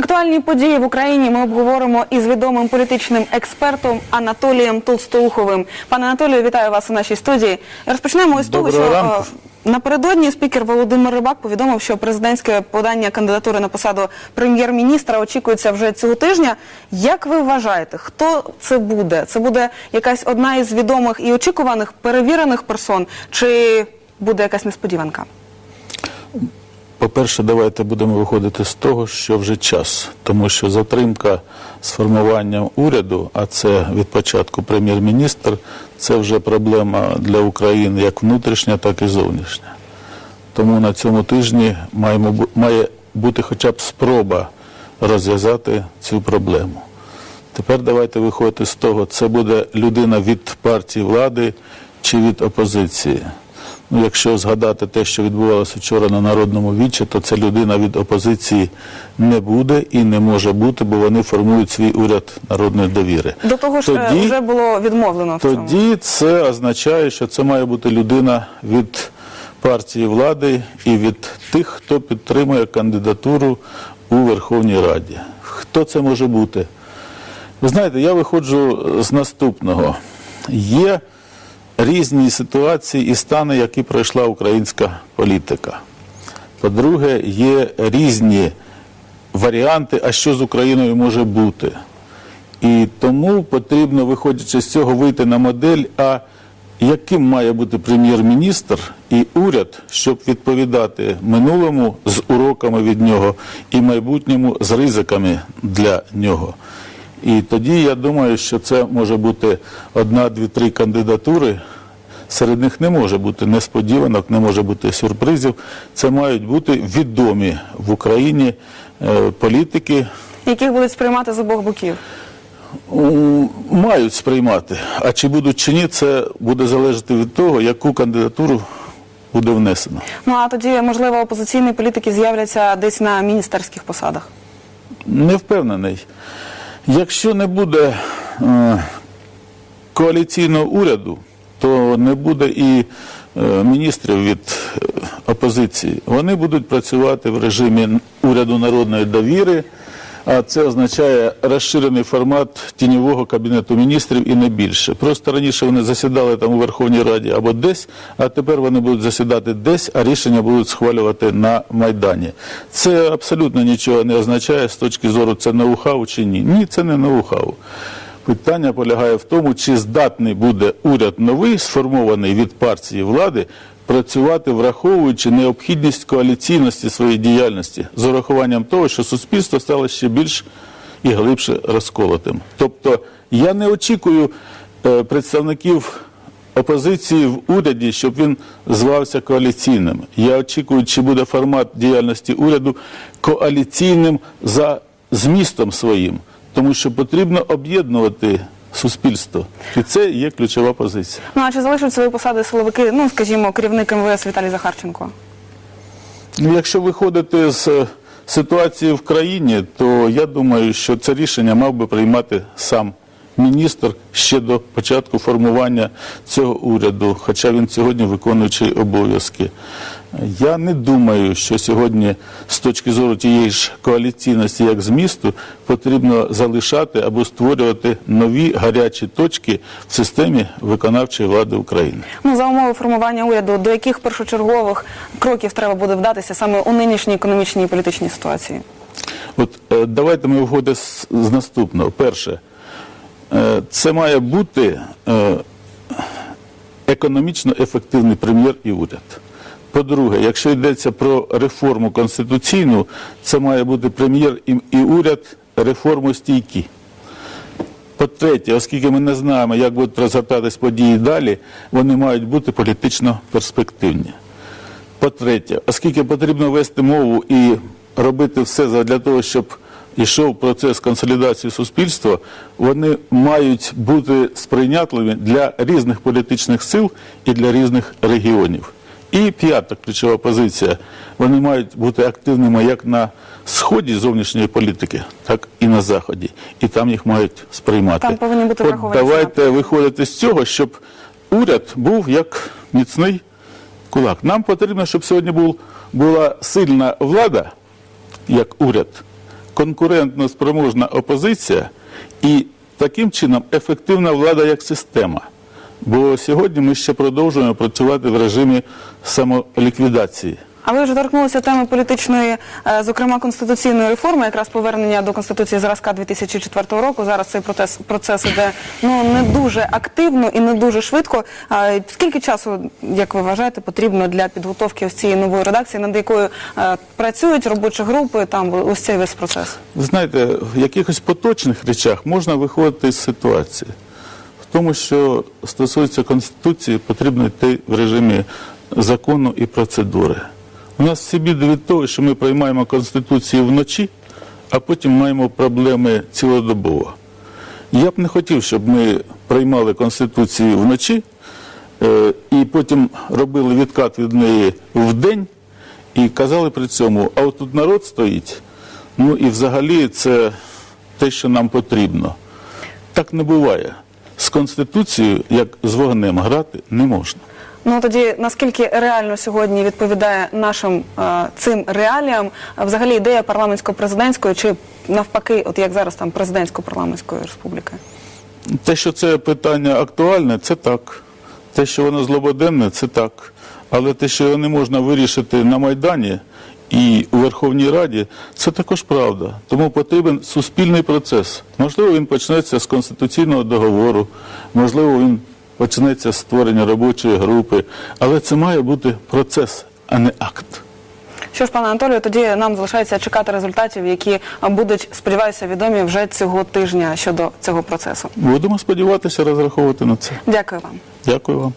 Актуальні події в Україні ми обговоримо із відомим політичним експертом Анатолієм Толстоуховим. Пане Анатолію, вітаю вас у нашій студії. Розпочнемо із того, що ранку. е, напередодні спікер Володимир Рибак повідомив, що президентське подання кандидатури на посаду прем'єр-міністра очікується вже цього тижня. Як ви вважаєте, хто це буде? Це буде якась одна із відомих і очікуваних перевірених персон, чи буде якась несподіванка? По-перше, давайте будемо виходити з того, що вже час, тому що затримка з формуванням уряду, а це від початку прем'єр-міністр, це вже проблема для України як внутрішня, так і зовнішня. Тому на цьому тижні маємо, має бути хоча б спроба розв'язати цю проблему. Тепер давайте виходити з того, це буде людина від партії влади чи від опозиції. Ну, якщо згадати те, що відбувалося вчора на Народному вічі, то це людина від опозиції не буде і не може бути, бо вони формують свій уряд народної довіри. До того ж, е, вже було відмовлено в цьому. Тоді це означає, що це має бути людина від партії влади і від тих, хто підтримує кандидатуру у Верховній Раді. Хто це може бути? Ви знаєте, я виходжу з наступного. Є різні ситуації і стани, які пройшла українська політика. По-друге, є різні варіанти, а що з Україною може бути. І тому потрібно, виходячи з цього, вийти на модель, а яким має бути прем'єр-міністр і уряд, щоб відповідати минулому з уроками від нього і майбутньому з ризиками для нього. І тоді я думаю, що це може бути одна, дві, три кандидатури. Серед них не може бути несподіванок, не може бути сюрпризів. Це мають бути відомі в Україні е, політики, яких будуть сприймати з обох боків. Мають сприймати. А чи будуть чи ні, це буде залежати від того, яку кандидатуру буде внесено. Ну а тоді, можливо, опозиційні політики з'являться десь на міністерських посадах. Не впевнений. Якщо не буде е, коаліційного уряду, то не буде і е, міністрів від е, опозиції. Вони будуть працювати в режимі уряду народної довіри, а це означає розширений формат тіньового кабінету міністрів і не більше. Просто раніше вони засідали там у Верховній Раді або десь, а тепер вони будуть засідати десь, а рішення будуть схвалювати на Майдані. Це абсолютно нічого не означає з точки зору це ноу-хау чи ні. Ні, це не ноу-хау. Питання полягає в тому, чи здатний буде уряд новий, сформований від партії влади, працювати, враховуючи необхідність коаліційності своєї діяльності з урахуванням того, що суспільство стало ще більш і глибше розколотим. Тобто я не очікую е, представників опозиції в уряді, щоб він звався коаліційним. Я очікую, чи буде формат діяльності уряду коаліційним за змістом своїм, тому що потрібно об'єднувати суспільство, і це є ключова позиція. Ну а чи залишать свої посади силовики, ну скажімо, керівник МВС Віталій Захарченко? Ну, якщо виходити з е, ситуації в країні, то я думаю, що це рішення мав би приймати сам міністр ще до початку формування цього уряду, хоча він сьогодні виконуючий обов'язки. Я не думаю, що сьогодні з точки зору тієї ж коаліційності, як змісту, потрібно залишати або створювати нові гарячі точки в системі виконавчої влади України. Ну за умови формування уряду, до яких першочергових кроків треба буде вдатися саме у нинішній економічній і політичній ситуації? От е, давайте ми виходимо з, з наступного. Перше, е, це має бути е, економічно ефективний прем'єр і уряд. По-друге, якщо йдеться про реформу конституційну, це має бути прем'єр і, уряд реформостійкі. По-третє, оскільки ми не знаємо, як будуть розгортатись події далі, вони мають бути політично перспективні. По-третє, оскільки потрібно вести мову і робити все для того, щоб йшов процес консолідації суспільства, вони мають бути сприйнятливі для різних політичних сил і для різних регіонів. І п'ята ключова позиція. Вони мають бути активними як на сході зовнішньої політики, так і на заході. І там їх мають сприймати. Там повинні бути От враховані давайте виходити з цього, щоб уряд був як міцний кулак. Нам потрібно, щоб сьогодні був, була сильна влада, як уряд, конкурентно спроможна опозиція і таким чином ефективна влада як система. Бо сьогодні ми ще продовжуємо працювати в режимі самоліквідації. А ви вже торкнулися теми політичної, е, зокрема конституційної реформи, якраз повернення до конституції зразка 2004 року. Зараз цей процес процес іде ну не дуже активно і не дуже швидко. Скільки часу, як ви вважаєте, потрібно для підготовки ось цієї нової редакції, над якою е, працюють робочі групи? Там ось цей весь процес. Ви знаєте, в якихось поточних речах можна виходити з ситуації. В тому, що стосується Конституції, потрібно йти в режимі закону і процедури. У нас всі біди від того, що ми приймаємо Конституцію вночі, а потім маємо проблеми цілодобово. Я б не хотів, щоб ми приймали Конституцію вночі е, і потім робили відкат від неї вдень і казали при цьому, а от тут народ стоїть, ну і взагалі це те, що нам потрібно. Так не буває. З Конституцією, як з вогнем, грати не можна. Ну тоді наскільки реально сьогодні відповідає нашим е, цим реаліям е, взагалі ідея парламентсько-президентської чи навпаки, от як зараз там президентсько-парламентської республіки? Те, що це питання актуальне, це так. Те, що воно злободенне, це так. Але те, що його не можна вирішити на Майдані і у Верховній Раді, це також правда. Тому потрібен суспільний процес. Можливо, він почнеться з конституційного договору, можливо, він почнеться з створення робочої групи, але це має бути процес, а не акт. Що ж, пане Анатолію, тоді нам залишається чекати результатів, які будуть, сподіваюся, відомі вже цього тижня щодо цього процесу. Будемо сподіватися розраховувати на це. Дякую вам. Дякую вам.